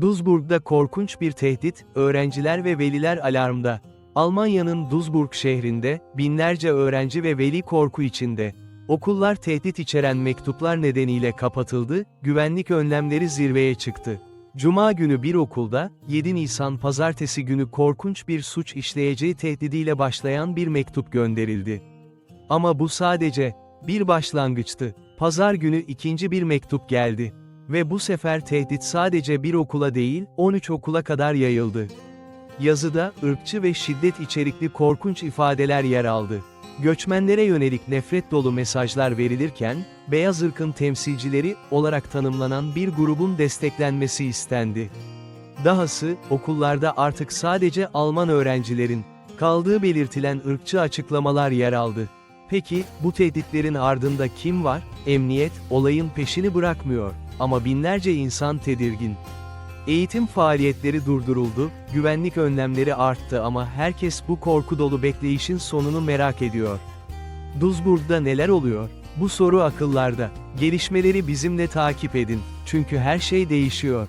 Duisburg'da korkunç bir tehdit, öğrenciler ve veliler alarmda. Almanya'nın Duisburg şehrinde, binlerce öğrenci ve veli korku içinde. Okullar tehdit içeren mektuplar nedeniyle kapatıldı, güvenlik önlemleri zirveye çıktı. Cuma günü bir okulda, 7 Nisan pazartesi günü korkunç bir suç işleyeceği tehdidiyle başlayan bir mektup gönderildi. Ama bu sadece bir başlangıçtı. Pazar günü ikinci bir mektup geldi. Ve bu sefer tehdit sadece bir okula değil, 13 okula kadar yayıldı. Yazıda, ırkçı ve şiddet içerikli korkunç ifadeler yer aldı. Göçmenlere yönelik nefret dolu mesajlar verilirken, beyaz ırkın temsilcileri olarak tanımlanan bir grubun desteklenmesi istendi. Dahası, okullarda artık sadece Alman öğrencilerin kaldığı belirtilen ırkçı açıklamalar yer aldı. Peki, bu tehditlerin ardında kim var? Emniyet, olayın peşini bırakmıyor. Ama binlerce insan tedirgin. Eğitim faaliyetleri durduruldu, güvenlik önlemleri arttı ama herkes bu korku dolu bekleyişin sonunu merak ediyor. Duisburg'da neler oluyor? Bu soru akıllarda. Gelişmeleri bizimle takip edin. Çünkü her şey değişiyor.